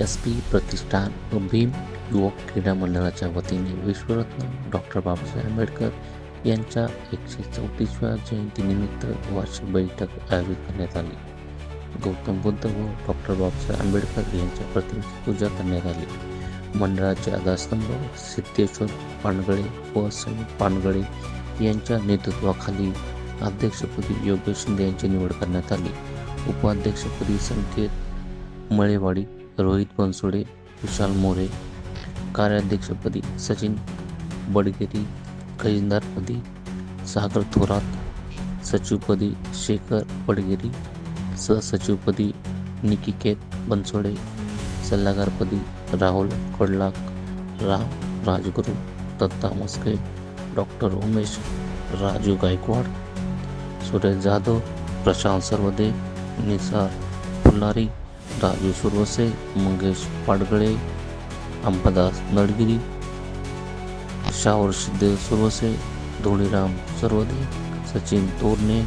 S P प्रतिष्ठान व भीम युवक क्रीडा मंडळाच्या वतीने विश्वरत्न डॉक्टर बाबासाहेब आंबेडकर यांच्या एकशे चौतीसव्या जयंतीनिमित्त वार्षिक बैठक आयोजित करण्यात आली. गौतम बुद्ध व डॉक्टर बाबासाहेब आंबेडकर यांच्या प्रतिमेची पूजा करण्यात आली. मंडळाचे आधारस्तंभ सिद्धेश्वर पानगळे व सई पानगळे यांच्या नेतृत्वाखाली अध्यक्षपदी योगेश शिंदे यांची निवड करण्यात आली. उपाध्यक्षपदी संकेत मळेवाडी रोहित बनसोडे विशाल मोरे कार्याध्यक्षपदी सचिन बडगेरी खजिनदारपदी सागर थोरात सचिवपदी शेखर बडगेरी सहसचिवपदी निकिकेत बनसोडे सल्लागारपदी राहुल कडलाक राम राजगुरू दत्ता मस्के डॉक्टर उमेश राजू गायकवाड सुरेश जाधव प्रशांत सर्वदे निसार फुलारी राजू सुरवसे मंगेश पाडगळे अंबादास नडगिरी शावर सिद्धेव सुरवसे धोळीराम सर्वदे सचिन तोरणे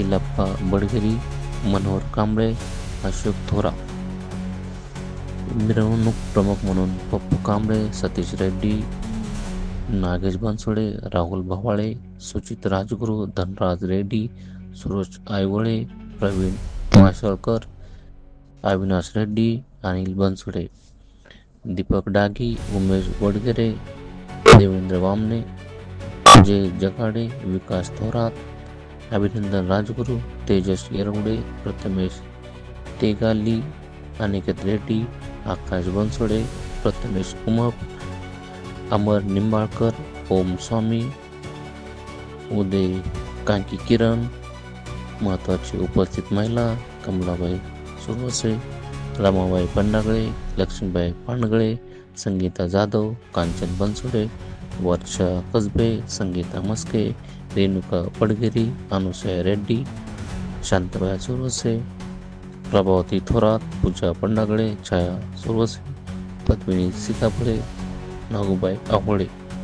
इलाप्पा बडगिरी मनोहर कांबळे अशोक थोरा. मिरवणूक प्रमुख म्हणून पप्पू कांबळे सतीश रेड्डी नागेश बनसोडे राहुल भवाळे सुचित राजगुरू धनराज रेड्डी सुरोज आयवळे प्रवीण माशळकर अविनाश रेड्डी अनिल बनसुडे दीपक डागी उमेश वडगेरे देवेंद्र वामने विजय जगाडे विकास थोरात अभिनंदन राजगुरू तेजस येरवडे प्रथमेश तेगाली अनिकेत रेड्डी आकाश बनसोडे प्रथमेश उमप अमर निंबाळकर ओम स्वामी उदय कांकी किरण महत्त्वाची उपस्थित महिला कमलाबाई सुरवसे रमाबाई पंडागळे लक्ष्मीबाई पांडगळे, संगीता जाधव, कांचन बनसोडे, वर्षा कसबे, संगीता मस्के, रेणुका पडगेरी अनुसया रेड्डी, शांताबाई सुरवसे, प्रभावती थोरात, पूजा पंडागळे, छाया सुरवसे, पद्मिनी सीताफळे, नागूबाई आहोळे